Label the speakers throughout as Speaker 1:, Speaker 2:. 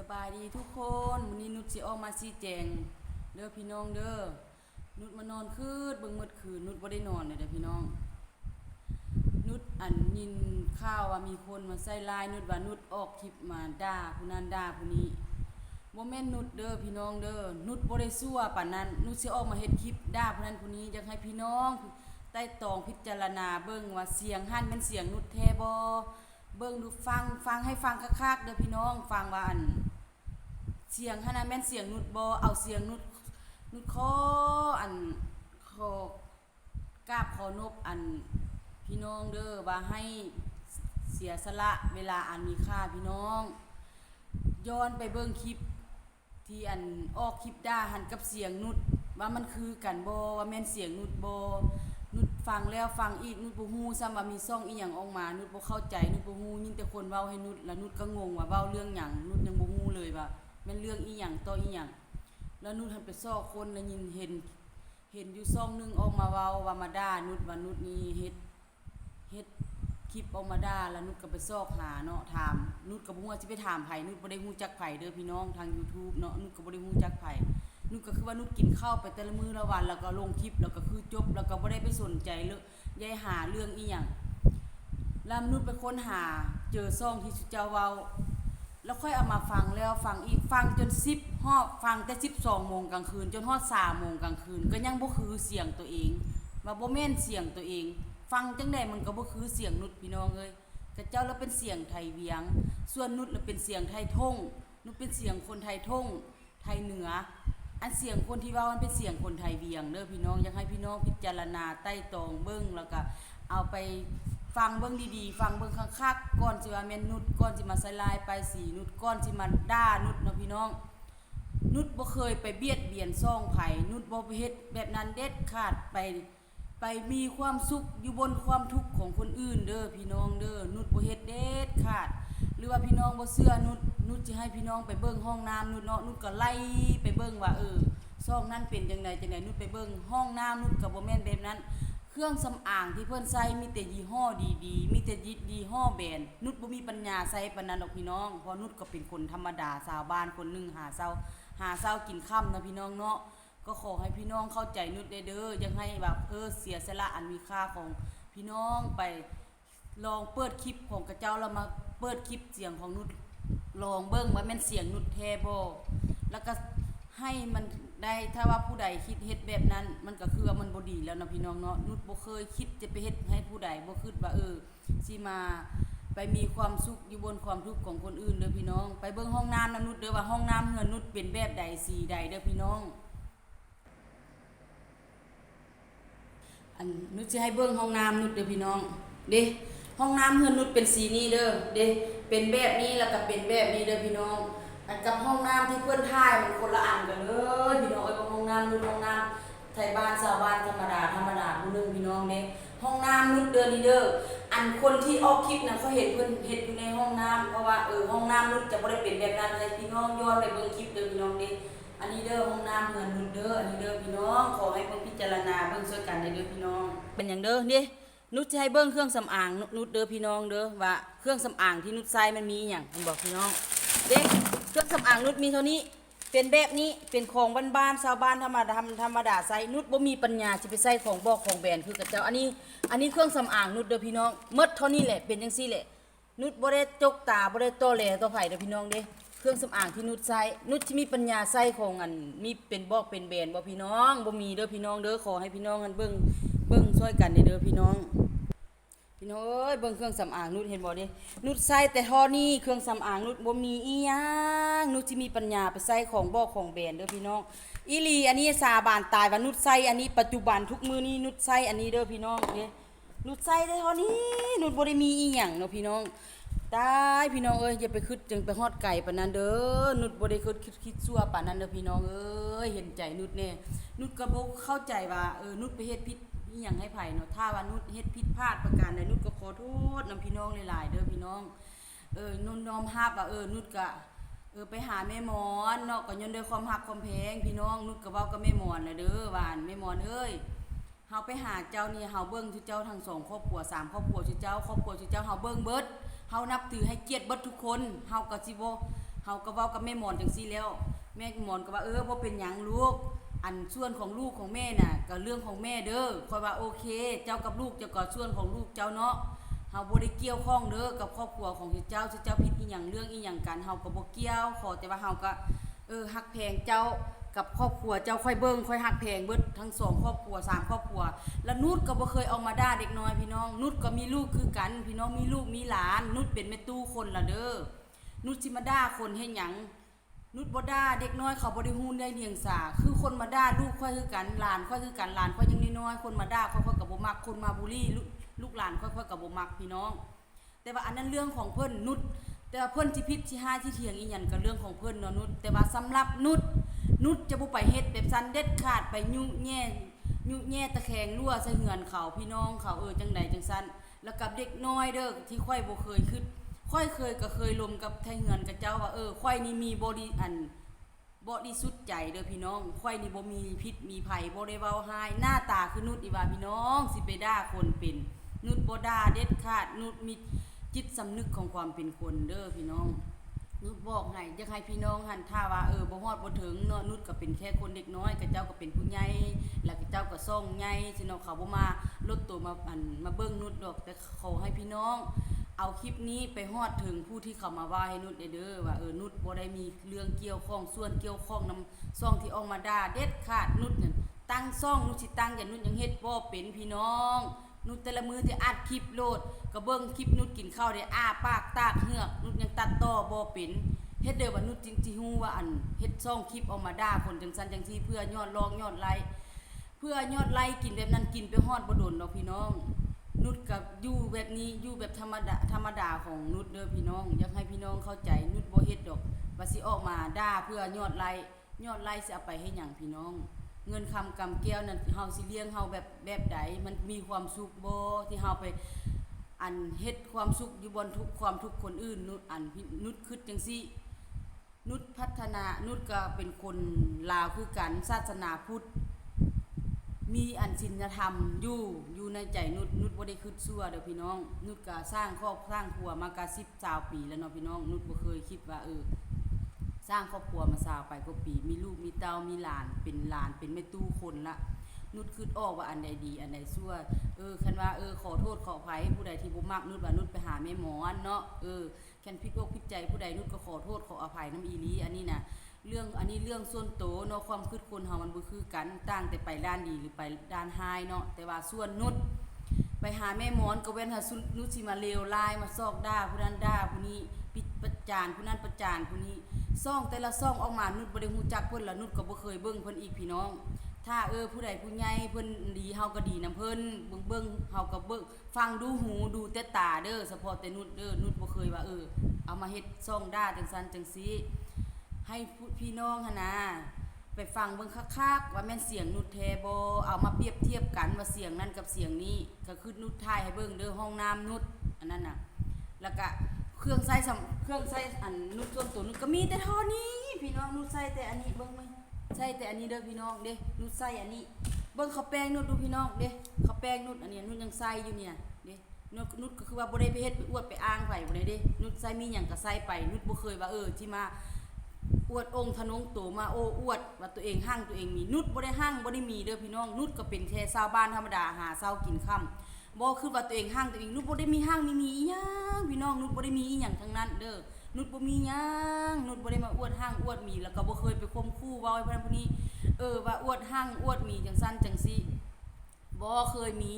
Speaker 1: สบายดีทุกคนวันนี้นุชสิออกมาชี้แจงเด้อพี่น้องเด้อนุชมานอนคืดเบิ่งมืดคืนนุชบ่ได้นอนเลยเด้อพี่น้อง นุชอันยินข่าวว่ามีคนมาใส่ลายนุชว่านุชออกคลิปมาด่าผู้นั้นด่าผู้นี้บ่แม่นนุชเด้อพี่น้องเด้อนุชบ่ได้ซั่วปานนั้น นุชสิออกมาเฮ็ดคลิปด่าผู้นั้นผู้นี้อยากให้พี่น้องใต้ตองพิจารณาเบิ่งว่าเสียงหั่นเป็นเสียงนุชแท้บ่เบิ่งดูฟังฟังให้ฟังคักๆเด้อพี่น้องฟังว่าอัน เสียงฮานาแม่นเสียงนุดบอเอาเสียงนุดนุดคออันขอกราบขอนบอันพี่น้องเด้อว่าให้เสียสละเวลาอันมีค่าพี่น้อง ย้อนไปเบิ่งคลิปที่อันออกคลิปด่าหันกับเสียงนุดว่ามันคือกันบ่ว่าแม่นเสียงนุดบ่นุดฟังแล้วฟังอีกนุดบ่ฮู้ซ้ำว่ามีซ่องอีหยังออกมา นุดบ่เข้าใจนุดบ่ฮู้ยินแต่คนเว้าให้นุดแล้วนุดก็งงว่าเว้าเรื่องหยังนุดยังบ่ฮู้เลยว่า ม่นเรื่องอีหยังต่ออีหยังแล้วนุดหันไปซ้อคนแล้วยินเห็น เห็นอยู่ซ่องหนึงออกมาเว้าว่ามาด่านุดว่านุดนี่เฮ็ดเฮ็ดคลิปออกมาด่าแล้วนุดก็ไปซอกหาเนาะถามนุดก็บ่ฮู้ว่าสิไปถามไผนุดบ่ได้ฮู้จักไผเด้อพี่น้องทาง YouTube เนาะนุดก็บ่ได้ฮู้จักไผนุชก็คือว่านุชกินข้าวไปแต่ละมื้อละวัน แล้วก็ลงคลิปแล้วก็คือจบ แล้วก็บ่ได้ไปสนใจเรื่องยายหาเรื่องอีหยังแล้วนุชไปค้นหาเจอซ่องที่สุเจ้าเว้า แล้วค่อยเอามาฟังแล้วฟังอีกฟังจน10ฮอบฟังแต่12โมงกลางคืน จนฮอด3โมงกลางคืน ก็ยังบ่คือเสียงตัวเองว่าบ่แม่นเสียงตัวเอง ฟังจังไดมันก็บ่คือเสียงนุชพี่น้องเอ้ยแต่เจ้าแล้วเป็นเสียงไทยเวียง ส่วนนุชแล้วเป็นเสียงไทยท่งนุชเป็นเสียงคนไทยท่งไทยเหนือ อันเสียงคนที่ว่ามันเป็นเสียงคนไทยเวียงเด้อพี่น้องอยากให้พี่น้องพิจารณาใต้ตองเบิ้งแล้วก็เอาไป ฟังเบิ้งดีๆ ฟังเบิ้งคักๆก่อนสิว่าแม่นนุดก่อนสิมาใส่ลายไปสีนุดก่อนสิมาด่านุดเนาะพี่น้อง นุดบ่เคยไปเบียดเบียนซ่องไผนุดบ่เฮ็ดแบบนั้นเด็ดขาดไปไปมีความสุขอยู่บนความทุกข์ของคนอื่นเด้อพี่น้องเด้อนุดบ่เฮ็ดเด็ดขาด หรือว่าพี่น้องบ่เชื่อนุดนุดสิให้พี่น้องไปเบิ่งห้องน้ำนุดเนาะนุดก็ไล่ไปเบิ่งว่าเออซ่องนั้นเป็นจังไดจังไดนุดไปเบิ่งห้องน้ำนุดก็บ่แม่นแบบนั้น เครื่องสำอางที่เพิ่นใส่มีแต่ยี่ห้อดีๆ มีแต่ยี่ห้อแบรนด์นุดบ่มีปัญญาใส่ปานนั้นดอกพี่น้องเพราะนุดก็เป็นคนธรรมดาชาวบ้านคนหนึงหาเช้าหาเช้ากินค่ำนะพี่น้องเนาะก็ขอให้พี่น้องเข้าใจนุดได้เด้อยังให้แบบเออเสียสละอันมีค่าของพี่น้องไปลองเปิดคลิปของกระเจ้าแล้วมาเปิดคลิปเสียงของนุชลองเบิ้งว่าแม่นเสียงนุชแท้บ่แล้วก็ให้มัน ได้ถ้าว่าผู้ใดคิดเฮ็ดแบบนั้น มันก็คือว่ามันบ่ดีแล้วนะพี่น้องเนาะนุชบ่เคยคิดจะไปเฮ็ดให้ผู้ใดบ่คิดว่าเออสิมาไปมีความสุขอยู่บนความทุกข์ของคนอื่นเด้อพี่น้อง ไปเบิ่งห้องน้ำนะนุชเด้อว่าห้องน้ำเฮือนนุชเป็นแบบใดสีใดเด้อพี่น้อง อันนุชจะให้เบิ้งห้องน้ำนุชเด้อพี่น้อง เด้ห้องน้ำเฮือนนุชเป็นสีนี้เด้อเด้เป็นแบบนี้แล้วก็เป็นแบบนี้เด้อพี่น้อง อันกับห้องน้ำที่เพื่อนท่ายมันคนละอันกันเลยพี่น้องเอ้ยว่าห้องน้ำนุชห้องน้ำไทยบ้านชาวบ้านธรรมดาธรรมดาผู้หนึงพี่น้องเด้ห้องน้ำนุชเดินนี่เด้ออันคนที่ออกคลิปน่ะเขาเห็นเพิ่อนเฮ็ดอยู่ในห้องน้ำเพราะว่าเออห้องน้ำนุชจะบ่ได้เป็นแบบนั้นเลยพี่น้องย้อนไปเบิ่งคลิปเด้อพี่น้องเด้อันนี้เด้อห้องน้ำเงินนุดเด้ออันนี้เด้อพี่น้องขอให้เบิ่งพิจารณาเบิ่งช่วยกันได้เด้อพี่น้อง เป็นอย่างเด้อเนี่ยนุชจะให้เบิ่งเครื่องสำอางนุชเด้อพี่น้องเด้อว่าเครื่องสำอางที่นุชใส่มันมีหยังผมบอกพี่น้องเด้ เครื่องสำอางนุชมีเท่านี้ เป็นแบบนี้เป็นของบ้านๆชาวบ้านธรรมดาธรรมดาใส่นุชบ่มีปัญญาสิไปใส่ของบอกของแบรนด์คือกับเจ้าอันนี้อันนี้เครื่องสำอางนุชเด้อพี่น้องหมดเท่านี้แหละเป็นจังซี่แหละนุชบ่ได้จกตาบ่ได้โตแหลต่อไผเด้อพี่น้องเด้เครื่องสำอางที่นุชใช้นุชสิมีปัญญาใช้ของอันมีเป็นบอกเป็นแบรนด์บ่พี่น้องบ่มีเด้อพี่น้องเด้อขอให้พี่น้องกันเบิ่งเบิ่งช่วยกันเด้อพี่น้อง พี่น้อยเบิ่งเครื่องสำอางนุชเห็นบ่ด้นุชใส่แต่ท่อนี้เครื่องสำอางนุชบ่มีอีหยังนุชสิมีปัญญาไปใส่ของบอกของแบรนด์เด้อพี่น้องอีหลีอันนี้สาบานตายว่านุชใส่อันนี้ปัจจุบันทุกมื้อนี้นุชใส่อันนี้เด้อพี่น้องเด้นุดใส่ได้เท่านี้นุดบ่ได้มีอีหยังเนาะพี่น้องตายพี่น้องเอ้ยอย่าไปคิดจึงไปฮอดไก่ปานนั้นเด้อนุดบ่ได้คิดคิดคิดชั่วปานนั้นเด้อพี่น้องเอ้ยเห็นใจนุดแน่นุดก็บ่เข้าใจว่าเออนุดไปเฮ็ดผิด อีหยังให้ไผเนาะถ้าว่านุดเฮ็ดผิดพลาดประการใดนุดก็ขอโทษนํพี่น้องหลายๆเด้อพี่น้อง เออนุดน้อมรับว่าเออนุดก็เออไปหาแม่หมอนเนาะก็ย้อนด้วยความรักความแพงพี่น้องนุดก็เว้ากับแม่หมอนแหละเด้อว่าอันแม่หมอนเอ้ยเฮาไปหาเจ้านี่เฮาเบิ่งทุกเจ้าทั้งสองครอบครัวสามครอบครัวทุกเจ้าครอบครัวทุกเจ้าเฮาเบิ่งเบิดเฮานับถือให้เกียรติเบิดทุกคนเฮาก็สิบ่เฮาก็เว้ากับแม่หมอนจังซี่แล้ว แม่หมอนก็ว่าเออบ่เป็นหยังลูก อันส่วนของลูกของแม่น่ะก็เรื่องของแม่เด้อคอยว่าโอเค เจ้ากับลูกเจ้าก็ส่วนของลูกเจ้าเนาะเฮาบ่ได้เกี่ยวข้องเด้อกับครอบครัวของเจ้าเจ้าผิดอีหยังเรื่องอีหยังกันเฮาก็บ่เกี่ยวขอแต่ว่าเฮาก็เออฮักแพงเจ้ากับครอบครัวเจ้าค่อยเบิ่งค่อยฮักแพงเบิดทั้งสองครอบครัวสามครอบครัว แล้วนุชก็บ่เคยเอามาด่าเด็กน้อยพี่น้องนุชก็มีลูกคือกัน พี่น้องมีลูกมีหลาน นุชเป็นแม่ตู้คนละเด้อนุชสิมาด่าคนเฮ็ดหยัง นุชบ่ด่าเด็กน้อยเขาบ่ได้ฮู้ได้เลียงสา คือคนมาด่าลูกค่อยคือกันหลานค่อยคือกันหลานค่อยยังน้อยๆคนมาด่าค่อยๆก็บ่มักคนมาบูลลี่ลูกลูกหลานค่อยๆก็บ่มักพี่น้อง แต่ว่าอันนั้นเรื่องของเพิ่นนุชแต่ว่าเพิ่นสิผิดสิห้าสิเถียงอีหยังก็เรื่องของเพิ่นเนาะนุชแต่ว่าสำหรับนุชนุชจะบ่ไปเฮ็ดแบบซันเด็ดขาดไปยุ่งแย่ยุ่งแย่ตะแคงรั่วใส่เหือนเขาพี่น้องเขาเออจังใดจังซั่นแล้วกับเด็กน้อยเด้อที่ค่อยบ่เคยคิด ค่อยเคยก็เคยลมกับไทเหือนกับเจ้าว่าเออค่อยนี่มีบริอันบ่ไดีสุดใจเด้อพี่น้องข่อยนี่บ่มีพิษมีภัยบ่ได้เว้าหายหน้าตาคือนุดอีว่าพี่น้องสิไปด่าคนเป็นนุดบ่ด่าเด็ดขาดนุดมีจิตสำนึกของความเป็นคนเด้อพี่น้องนุดบอกให้อยากให้พี่น้องหันท่าว่าเออบ่ฮอดบ่ถึงเนาะนุดก็เป็นแค่คนเด็กน้อยกับเจ้าก็เป็นผู้ใหญ่แล้วก็เจ้าก็ซ่องใหญ่สิเนาะเขาบ่มาลดตัวมาอันมาเบิ่งนุดดอกแต่เขอให้พี่น้อง เอาคลิปนี้ไปฮอดถึงผู้ที่เขามาว่าให้นุชเด้อว่าเออนุชบ่ได้มีเรื่องเกี่ยวข้องส่วนเกี่ยวข้องนำซ่องที่ออกมาด่าเด็ดขาดนุชนั่นตั้งซ่องนุชสิตั้งอย่านุชยังเฮ็ดบ่เป็นพี่น้อง นุชแต่ละมือที่อัดคลิปโหลดก็เบิ่งคลิปนุชกินข้าวได้อ้าปากตากเหือกนุชยังตัดต่อบ่เป็นเฮ็ดเด้อว่านุชจริงๆฮู้ว่าอันเฮ็ดซ่องคลิปออกมาด่าคนจังซั่นจังซี่เพื่อยอดลองยอดไลค์เพื่อยอดไลค์กินแบบนั้นกินไปฮอดบ่โดนดอกพี่น้อง นุชกับอยู่แบบนี้อยู่แบบธรรมดาธรรมดาของนุชเด้อพี่น้อง อยากให้พี่น้องเข้าใจนุชบ่เฮ็ดดอกว่าสิออกมาด่าเพื่อยอดไลค์ยอดไลค์สิเอาไปให้หยังพี่น้อง เงินคำกำแก้วนั่นเฮาสิเลี้ยงเฮาแบบแบบใดมันมีความสุขบ่ที่เฮาไปอันเฮ็ดความสุขอยู่บนทุกความทุกคนอื่นนุชอันนุชคิดจังซี่นุชพัฒนานุชก็เป็นคนลาวคือกันศาสนาพุทธ มีอันศีลธรรมอยู่อยู่ในใจนุชนุชบ่ได้คิดซั่วเด้อพี่น้อง นุชก็สร้างครอบสร้างครัวมากะ10 20ปีแล้วเนาะพี่น้อง นุชบ่เคยคิดว่าเออสร้างครอบครัวมาสาวไปกว่าปี มีลูกมีเต้ามีหลานเป็นหลานเป็นแม่ตู้คนละนุชคิดออกว่าอันใดดี อันใดซั่วเออคันว่าเออขอโทษขออภัยผู้ใดที่บ่มักนุชว่านุชไปหาแม่หมอเนาะเออแค่นพิดอกพิดใจผู้ใดนุชก็ขอโทษขออภัยน้ำอีหลีอันนี้น่ะ เรื่องอันนี้เรื่องส่วนโตเนาะความคิดคนเฮามันบ่คือกันต่างแต่ไปด้านดีหรือไปด้านหายเนาะแต่ว่าส่วนนุชไปหาแม่มอนก็เว้นหาสุนุชสิมาเลวลายมาซอกด่าผู้นั้นด่าผู้นี้ปิดประจานผู้นั้นประจานผู้นี้ซ่องแต่ละซ่องออกมานุชบ่ได้ฮู้จักเพิ่นละนุชก็บ่เคยเบิ่งเพิ่นอีกพี่น้อง ถ้าเออผู้ใดผู้ใหญ่เพิ่นดีเฮาก็ดีนํเพิ่นเบิ่งเบิ่งเฮาก็เบิ่งฟังดูหูดูแต่ตาเด้อเฉพาะแต่นุชเด้อนุชบ่เคยว่าเออเอามาเฮ็ดซ่องด่าจังซั่นจังซี่ ให้พี่น้องหนนะไปฟังเบิ่งคักๆว่าแม่นเสียงนุชแทบเอามาเปรียบเทียบกันว่าเสียงนั้นกับเสียงนี้ก็คือนุชทายให้เบิ่งเด้อห้องน้ำนุชอันนั้นน่ะแล้วก็เครื่องใช้สำเครื่องใช้อันนุชส่วนตัวนุชก็มีแต่เท่านี้พี่น้องนุชใช้แต่อันนี้เบิ่งไหมใช้แต่อันนี้เด้อพี่น้องเด้นุชใช้อันนี้ เบิ่งเขาวแป้งนุชดูพี่น้องเด้เขาวแป้งนุชอันนี้นุชยังใส่อยู่เนี่ยเด้นุชนุชก็คือว่าบ่ได้ไปเฮ็ดไปอวดไปอ้างไผบ่ได้เด้นุชใส่มีหยังก็ใส่ไปนุชบ่เคยว่าเออที่มา อวดองค์ทนงโตมาโอ้อวดว่าตัวเองห้างตัวเองมีนุดบ่ได้ห้างบ่ได้มีเด้อพี่น้องนุดก็เป็นแค่ชาวบ้านธรรมดาหาเช้ากินค่ำบ่คือว่าตัวเองห้างตัวเองนุดบ่ได้มีห้างมีมีอีหยังพี่น้องนุดบ่ได้มีอีหยังทั้งนั้นเด้อนุดบ่มีหยังนุดบ่ได้มาอวดห้างอวดมีแล้วก็บ่เคยไปข่มขู่เว้าให้เพิ่นผู้นี้เออว่าอวดห้างอวดมีจังซั่นจังซี่บ่เคยมี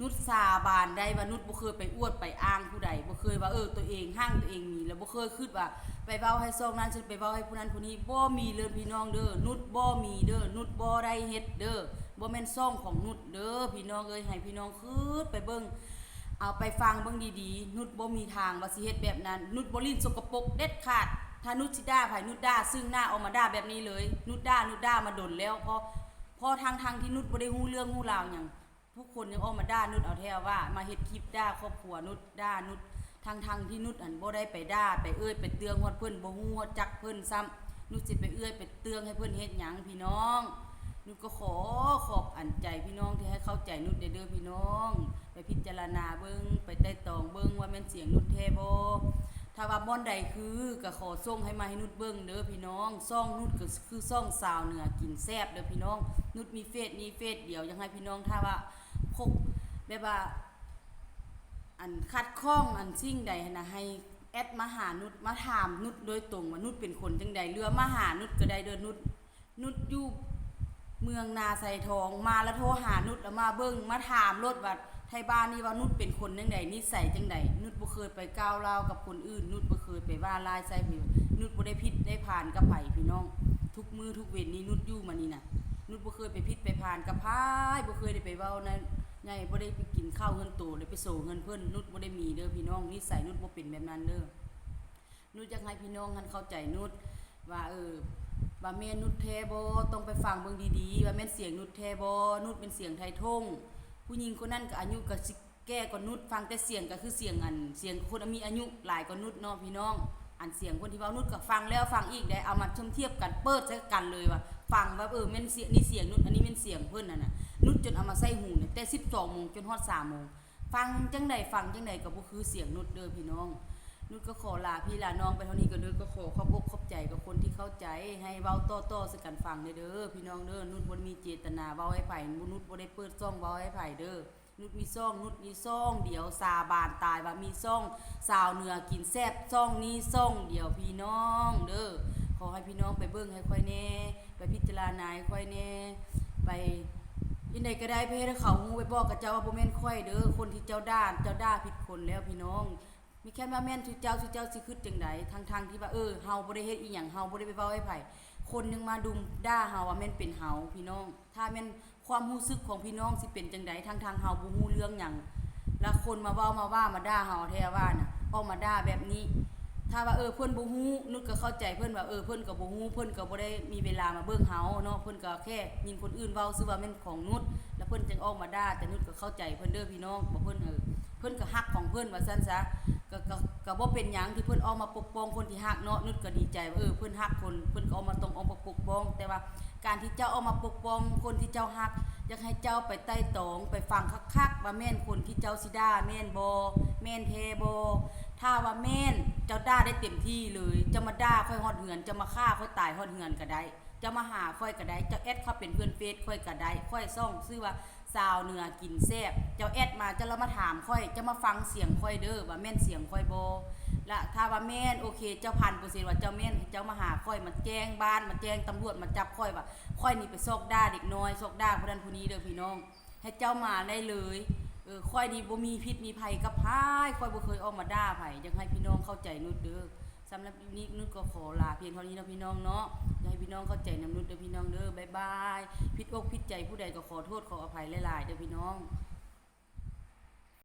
Speaker 1: นุชสาบานได้ว่านุชบ่เคยไปอวดไปอ้างผู้ใดบ่เคยว่าเออตัวเองห้างตัวเองมีแล้วบ่เคยคิดว่าไปเว้าให้ซองนั้นฉันไปเว้าให้ผู้นั้นผู้นี้บ่มีเลยพี่น้องเด้อนุชบ่มีเด้อนุชบ่ได้เฮ็ดเด้อบ่แม่นซ่องของนุชเด้อพี่น้องเอ้ยให้พี่น้องคืดไปเบิ่งเอาไปฟังเบิ่งดีๆ นุชบ่มีทางว่าสิเฮ็ดแบบนั้น นุชบ่ลิ้นสกปรกเด็ดขาดถ้านุชสิด่าไผนุชด่าซึ่งหน้าออกมาด่าแบบนี้เลย นุชด่านุชด่ามาดนแล้วพราะเพอทางทางที่นุชบ่ได้ฮู้เรื่องฮู้ราวหยัง ผู้คนยังออกมาด่านุชเอาแท้ว่ามาเฮ็ดคลิปด่าครอบครัวนุชด่านุชทางทางที่นุชอันบ่ได้ไปด่าไปเอ้ยไปเตืองฮอดเพิ่นบ่ฮู้ฮอดจักเพิ่นซ้ำนุชสิไปเอ้ยไปเตืองให้เพิ่นเฮ็ดหยังพี่น้องนุชก็ขอขอบอันใจพี่น้องที่ให้เข้าใจนุชได้เด้อพี่น้อง ไปพิจารณาเบิ่งไปไต่ตองเบิ่งว่าแม่นเสียงนุชแท้บ่ถ้าว่าบ่อนใดคือก็ขอส่งให้มาให้นุชเบิ่งเด้อพี่น้องซ่องนุชก็คือซ่องสาวเหนือกินแซ่บเด้อพี่น้อง นุชมีเฟซมีเฟซเดียวยังให้พี่น้องถ้าว่า พกแบบว่า อันคัดข้องอันสิ่งใดนะให้แอดมาหานุชมาถามนุชโดยตรงว่านุชเป็นคนจังใดเรือมาหานุชก็ได้เด้อนุชนุชอยู่เมืองนาไซทองมาแล้วโทรหานุชแล้วมาเบิ่งมาถามรถว่าไทยบ้านนี่ว่านุชเป็นคนจังใดนิสัยจังใดนุชบ่เคยไปก้าวร้ากับคนอื่น นุชบ่เคยไปว่าลายใส่ผิวนุชบ่ได้ผิดได้ผ่านกับไผพี่น้อง ทุกมือทุกเวรนี้นุชอยู่มานี่น่ะนุชบ่เคยไปผิดไปผ่านกับพายบ่เคยได้ไปเว้าใน ใหญ่บ่ได้ไปกินข้าวเงินโตได้ไปโซเงินเพิ่อนนุชบ่ได้มีเด้อพี่น้องนิสัยนุชบ่เป็นแบบนั้นเด้อนุชอยากให้พี่น้องกันเข้าใจนุชว่าเออว่าแม่นนุชแท้บ่ต้องไปฟังเบิ่งดีๆว่าแม่นเสียงนุชแท้บ่นุชเป็นเสียงไทยทงผู้หญิงคนนั้นก็อายุก็สิแก่กว่านุชฟังแต่เสียงก็คือเสียงอัน เสียงคนมีอายุหลายกว่านุชเนาะพี่น้องอันเสียงคนที่เว้านุชก็ฟังแล้วฟังอีกได้เอามาเทียบเทียบกันเปิดใส่กันเลยว่า ฟังว่าเออแม่นเสียงนี่เสียงนุชอันนี้แม่นเสียงเพิ่นน่ะน่ะนุชจนเอามาใส่หูเนี่ยแต่12โมงจนฮอด3โมงฟังจังไดฟังจังไดก็บ่คือเสียงนุชเด้อพี่น้องนุชก็ขอลาพี่ลาน้องไปเท่านี้ก็เด้อก็ขอขอบอกขอบใจกับคนที่เข้าใจให้เว้าต่อๆซึ่งกันฟังเด้อพี่น้องเด้อนุชบ่มีเจตนาเว้าให้ไผนุชบ่ได้เปิดซ่องเว้าให้ไผเด้อนุชมีซ่องนุชมีซ่องเดี๋ยวสาบานตายว่ามีซ่องสาวเนื้อกินแซ่บซ่องนี้ซ่องเดี๋ยวพี่น้องเด้อขอให้พี่น้องไปเบิ่งให้ค่อยแน่ ไปพิจารณาให้ค่อยแน่ไปยินใดก็ได้เพื่อให้เขาฮู้ไปบอกกับเจ้าว่าบ่แม่นค่อยเด้อคนที่เจ้าด้านเจ้าด่าผิดคนแล้วพี่น้อง มีแค่ว่าแม่นทุเจ้าทุเจ้าสิคิดจังไดทั้งที่ว่าเออเฮาบ่ได้เฮ็ดอีหยังเฮาบ่ได้ไปเว้าให้ไผคนยังมาดุมด่าเฮาว่าแม่นเป็นเฮาพี่น้อง ถ้าแม่นความรู้สึกของพี่น้องสิเป็นจังไดทั้งเฮาบ่ฮู้เรื่องหยังแล้วคนมาเว้ามาว่ามาด่าเฮาแท้ว่าน่ะออกมาด่าแบบนี้ ถ้าว่าเออเพื่อนบ่ฮู้นุชก็เข้าใจเพื่อนว่าเออเพื่อนก็บ่ฮู้เพื่อนก็บ่ได้มีเวลามาเบิ่งเฮาเนาะเพื่อนก็แค่ยินคนอื่นเว้าซื่อว่าแม่นของนุชแล้วเพื่อนจึงออกมาด่าแต่นุชก็เข้าใจเพื่อนเด้อพี่น้องบ่เพื่อนเออเพื่อนก็ฮักของเพื่อนว่าซั่นซะ ก็ก็ก็บ่เป็นหยังที่เพิ่นออกมาปกป้องคนที่ฮักเนาะนุชก็ดีใจว่าเออเพิ่นฮักคนเพิ่นก็ออกมาต้องออกมาปกป้อง แต่ว่าการที่เจ้าออกมาปกป้อง คนที่เจ้าฮักอยากให้เจ้าไปไต่ตองไปฟังคักๆว่าแม่นคนที่เจ้าสิด่าแม่นบ่แม่นแท้บ่ถ้าว่าแม่นเจ้าด่าได้เต็มที่เลยจะมาด่าค่อยฮอดเหือนจะมาฆ่าค่อยตายฮอดเหือนก็ได้จะมาหาค่อยก็ได้เจ้าแอดเข้าเป็นเพื่อนเฟซค่อยก็ได้ค่อยซ่องชื่อว่า สาวเหนือกินแซ่บเจ้าแอดมาจะเรามาถามค่อย จะมาฟังเสียงค่อยเด้อว่าแม่นเสียงค่อยโบและถ้าว่าแม่นโอเค เจ้าพันเปอร์เซ็นต์ว่าเจ้าแม่นเจ้ามาหาค่อยมาแจ้งบ้านมาแจ้งตำรวจมาจับค่อยว่าค่อยนี่ไปซอกด่าเด็กน้อยซอกด่าผู้นั้นผู้นี้เด้อพี่น้อง ให้เจ้ามาได้เลยเออค่อยนี่บ่มีพิษมีภัยกับพายค่อยบ่เคยออกมาด่าไผยากให้พี่น้องเข้าใจนุดเด้อ สำหรับนี้นุชก็ขอลาเพียงเท่านี้นะพี่น้องเนาะอยากให้พี่น้องเข้าใจนำนุชเด้อพี่น้องเด้อบายบาย ผิดอกผิดใจผู้ใดก็ขอโทษขออภัยหลายๆเด้อพี่น้อง